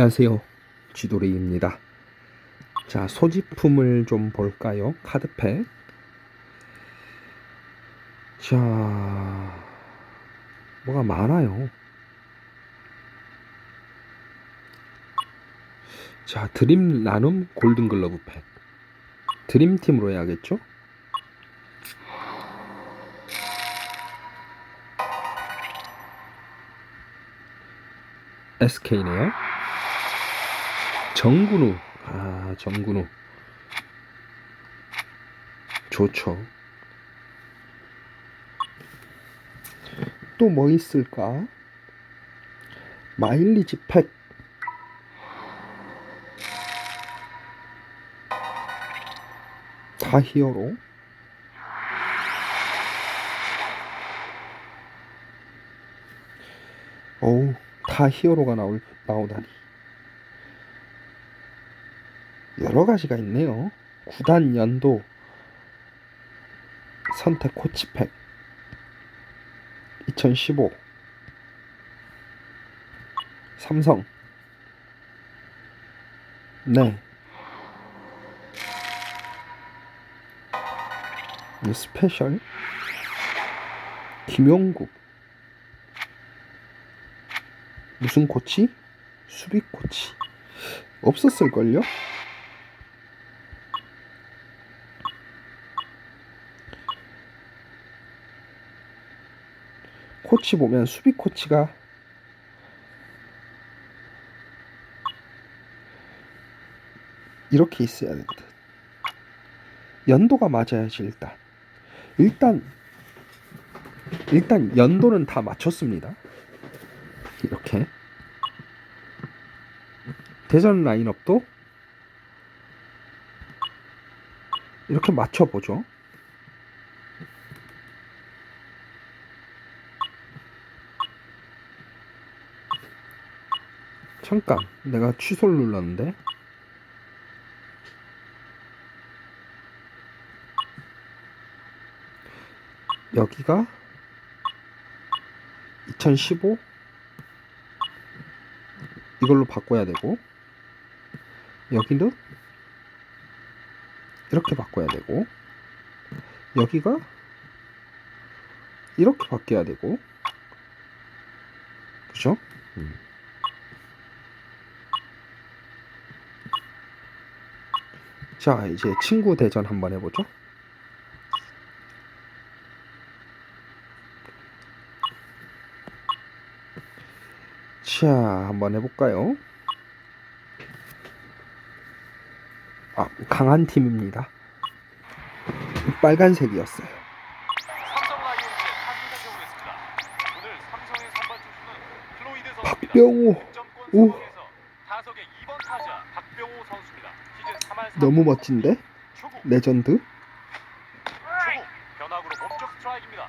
안녕하세요. 지도리입니다. 자, 소지품을 좀 볼까요? 카드팩. 자, 뭐가 많아요. 자, 드림 나눔 골든글러브 팩. 드림팀으로 해야겠죠? SK네요. 정근우. 아, 정근우. 좋죠. 또 뭐 있을까? 마일리지 팩. 다 히어로. 어우, 다 히어로가 나올, 나오다니. 여러 가지가 있네요. 구단 연도 선택 코치팩 2015 삼성 네이 스페셜 김용국 무슨 코치? 수비 코치 없었을걸요? 코치 보면 수비 코치가 이렇게 있어야 된다. 연도가 맞아야지 일단. 일단 일단 연도는 다 맞췄습니다. 이렇게 대전 라인업도 이렇게 맞춰보죠. 잠깐 내가 취소를 눌렀는데? 여기가? 2015 이걸로 바꿔야 되고 여기는 이렇게 바꿔야 되고 여기가? 이렇게 바뀌어야 되고 그죠? 음. 자, 이제 친구 대전 한번 해보죠. 자, 한번 해볼까요? 아, 강한 팀입니다. 빨간색이었어요. 박병호. 오. 너무 멋진데? 레전드? 초구 변화구로 몸쪽 스트라이크입니다.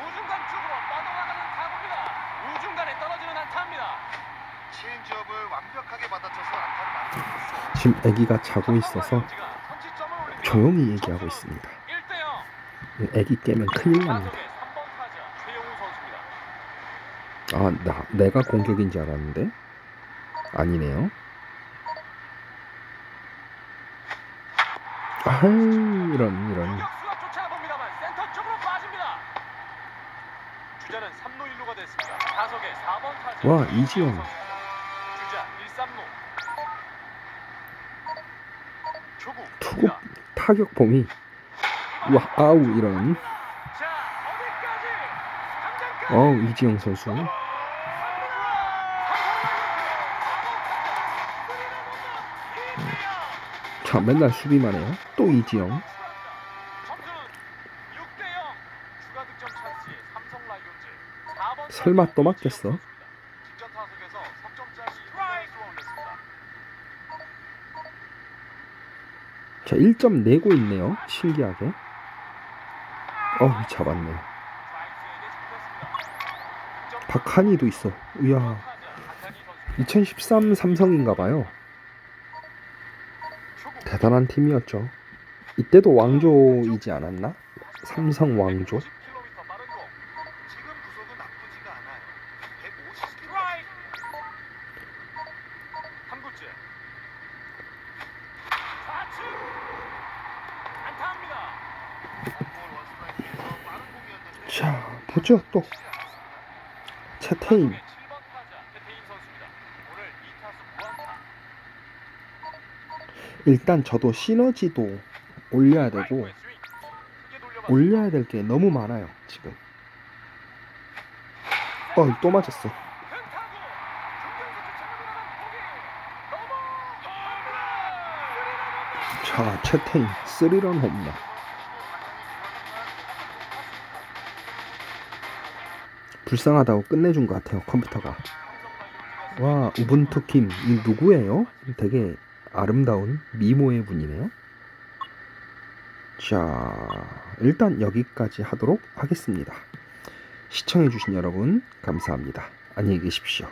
우중간 쪽으로 뻗어나가는 타구입니다. 우중간에 떨어지는 안타입니다. 체인지업을 완벽하게 받아쳐서 안타를 만들었어요. 지금 아기가 자고 있어서. 조용히 얘기하고 있습니다. 1대 0. 아기 깨면 큰일 납니다. 타석의 3번 타자 최용우 선수입니다. 아, 나, 내가 공격인 줄 알았는데? 아니네요. 아, 이런, 이런. 유격수가 쫓아봅니다만 센터 쪽으로 빠집니다. 주자는 3루 1루가 됐습니다. 타석의 4번 타자 와, 이지영 이지영. 선수. 주자 1, 3루. 초구. 투구 타격 폼이 와 아우 이런. 어우 이지영 선수 자 맨날 수비만 해요. 또 이지영. 점수는 6대 0. 추가 득점 찬스에 삼성 라이온즈 4번 설마 또 맞겠어? 자 1점 내고 있네요. 신기하게. 어우 잡았네. 박한이도 있어. 이야. 2013 삼성인가봐요 대단한 팀이었죠. 이때도 왕조이지 않았나? 삼성 왕조? 자, 보죠 또. 채태인. 일단 저도 시너지도 올려야 되고. 올려야 될 게 너무 많아요 지금 어또 맞았어. 자 채태인 스리런 홈런 불쌍하다고 끝내준 것 같아요 컴퓨터가 와 우분투 킴이 누구예요? 되게 아름다운 미모의 분이네요. 자 일단 여기까지 하도록 하겠습니다. 시청해주신 여러분 감사합니다. 안녕히 계십시오